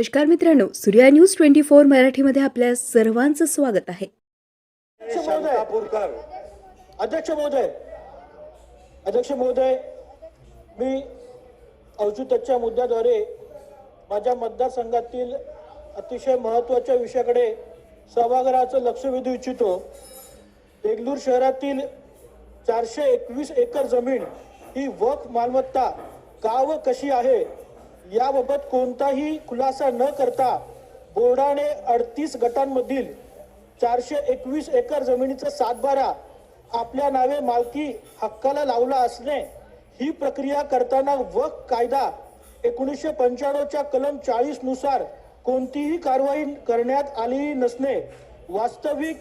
नमस्कार मित्रांनो Surya news twenty four मराठीमध्ये आपल्या सर्वांचं स्वागत आहे. अध्यक्ष महोदय अध्यक्ष महोदय अध्यक्ष महोदय मी औषधाच्या मुद्द्याद्वारे माझ्या मतदारसंघातील अतिशय महत्त्वाच्या विषयाकडे सभागृहाचं लक्ष वेधू इच्छितो. बेंगलूर शहरातील चारशे एकवीस एकर जमीन ही वक मालमत्ता का व कशी आहे याबाबत कोणताही खुलासा न करता बोर्डाने अडतीस गटांमधील चारशे एकवीस एकर जमिनीचा सातबारा आपल्या नावे मालकी हक्काला लावला असणे ही प्रक्रिया करताना वक कायदा एकोणीसशे पंच्याण्णवच्या कलम चाळीसनुसार कोणतीही कारवाई करण्यात आलेली नसणे. वास्तविक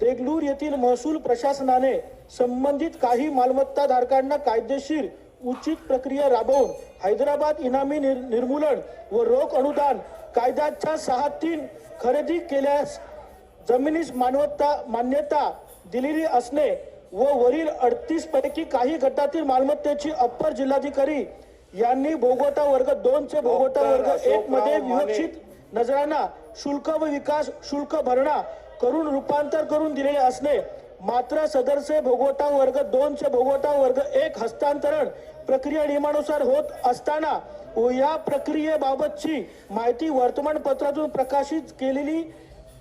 देगलूर येथील महसूल प्रशासनाने संबंधित काही मालमत्ता धारकांना कायदेशीर उचित प्रक्रिया राबवून हैदराबाद इनामी निर- निर्मूलन व रोख अनुदान कायद्याच्या सहा तीन खरेदी केल्यास जमिनीस मानवता मान्यता दिलेली असणे व वरील अडतीस पैकी काही गटातील मालमत्तेची अप्पर जिल्हाधिकारी यांनी भोगवटा वर्ग दोन चे भोगवटा वर्ग एक मध्ये विवक्षित नजराना शुल्क व विकास शुल्क भरणा करून रूपांतर करून दिलेले असणे मात्र सदरचे भोगवटा वर्ग दोन चे भोगवटा वर्ग एक हस्तांतरण प्रक्रिया नियमानुसार होत असताना या प्रक्रियेबाबतची माहिती वर्तमानपत्रातून प्रकाशित केलेली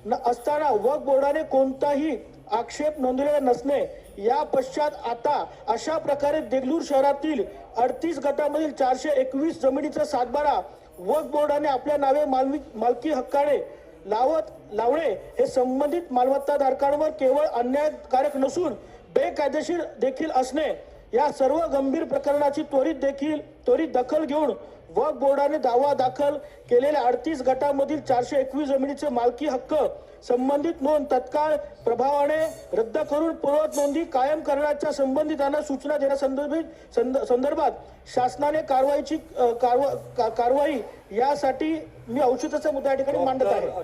न असताना वक बोर्डाने कोणताही आक्षेप नोंदलेला नसणे या पश्चात आता अशा प्रकारे देगलूर शहरातील अडतीस गटामधील चारशे एकवीस जमिनीचा सातबारा वक बोर्डाने आपल्या नावे मालवी मालकी हक्काने लावत लावणे हे संबंधित मालमत्ता धारकांवर केवळ अन्यायकारक नसून बेकायदेशीर देखील असणे. या सर्व गंभीर प्रकरणाची त्वरित देखील त्वरित दखल घेऊन वक्फ बोर्डाने दावा दाखल केलेल्या अडतीस गटामधील चारशे एकवीस जमिनीचे मालकी हक्क संबंधित नोंद तत्काळ प्रभावाने रद्द करून पूर्वत नोंदी कायम करण्याच्या संबंधितांना सूचना देण्यासंदर्भित संद- संदर्भात शासनाने कारवाईची कारवा- का- कारवाई यासाठी मी औषधाचा मुद्दा या ठिकाणी मांडत आहे.